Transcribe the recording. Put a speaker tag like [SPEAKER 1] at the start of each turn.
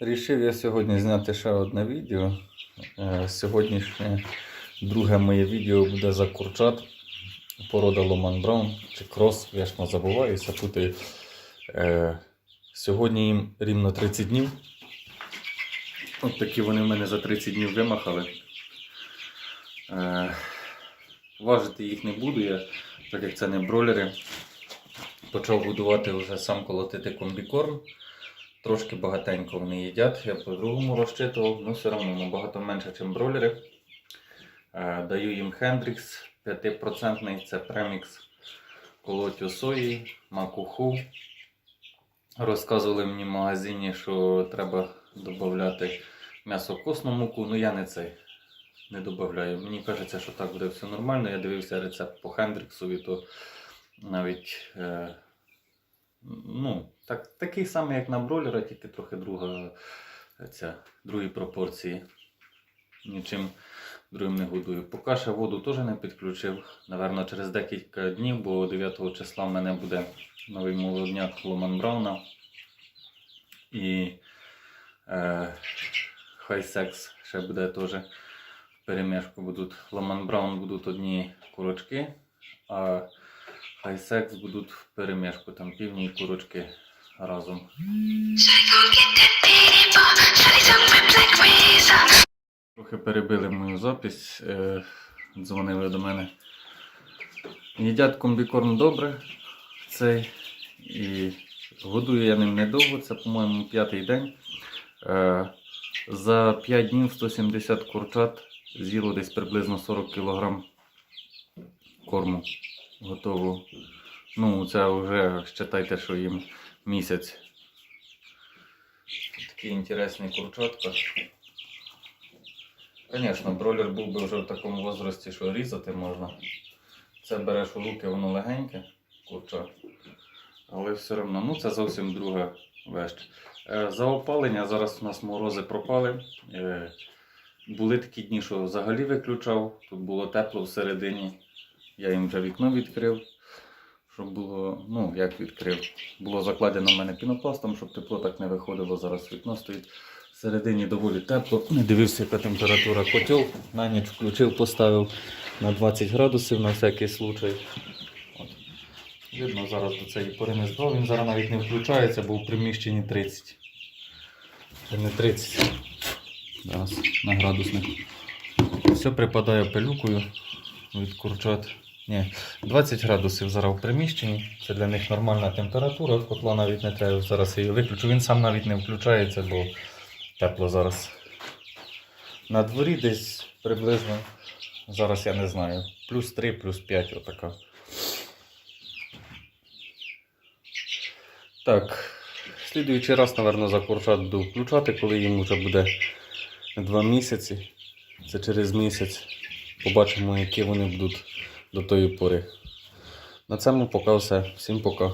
[SPEAKER 1] Рішив я сьогодні зняти ще одне відео. Е, Сьогоднішнє друге моє відео буде за курчат. Порода Ломан Браун чи крос, я ж не забуваюся, путаю. Е, Сьогодні їм рівно 30 днів. От такі вони в мене за 30 днів вимахали. Е, Важити їх не буду я, так як це не бролери. Почав будувати вже сам колотити комбікорм. Трошки багатенько вони їдять. Я по-другому розчитував, ну все одно набагато менше, ніж бройлери. Е, Даю їм Хендрікс 5%, це премікс колотю сої, макуху. Розказували мені в магазині, що треба додати м'ясо-косну муку, ну я не цей не додаю. Мені кажеться, що так буде все нормально. Я дивився рецепт по Хендріксові, то навіть е, ну, так, такий самий, як на бройлера, тільки трохи друга ця, другі пропорції. Нічим другим не годую. Поки ще воду теж не підключив. Наверно, через декілька днів, бо 9 числа в мене буде новий молодняк Ломан Брауна. І е, хай секс ще буде теж перемішку будуть. Ломан Браун будуть одні курочки, а хай секс будуть в перемішку, там півні і курочки разом. Трохи перебили мою запись, е, дзвонили до мене. Їдять комбікорм добре цей. І годую я ним недовго, це, по-моєму, п'ятий день. Е, за 5 днів 170 курчат з'їло десь приблизно 40 кг корму готову. Ну, це вже вважайте, що їм місяць. Такі інтересні курчатка. Звісно, бройлер був би вже в такому возрасті, що різати можна. Це береш у руки, воно легеньке, курча. Але все одно, ну це зовсім друга вещь. Е, За опалення зараз у нас морози пропали. Е, Були такі дні, що взагалі виключав. Тут було тепло всередині. Я їм вже вікно відкрив. Щоб було, ну як відкрив, було закладено в мене пінопластом, щоб тепло так не виходило. Зараз вікно стоїть. Всередині доволі тепло. Не дивився, яка температура котел. На ніч включив, поставив на 20 градусів на всякий случай. От. Видно, зараз до цієї пори не здав. Він зараз навіть не включається, бо в приміщенні 30. Це не 30. Зараз на градусник. Все припадає пилюкою від курчат. Ні, 20 градусів зараз в приміщенні. Це для них нормальна температура. Котла навіть не треба. Зараз її виключу. Він сам навіть не включається, бо тепло зараз. На дворі десь приблизно, зараз я не знаю, плюс 3, плюс 5 отака. Так, слідуючий раз, напевно, за курчат буду включати, коли їм вже буде 2 місяці. Це через місяць. Побачимо, які вони будуть до тої пори. На цьому поки все. Всім пока.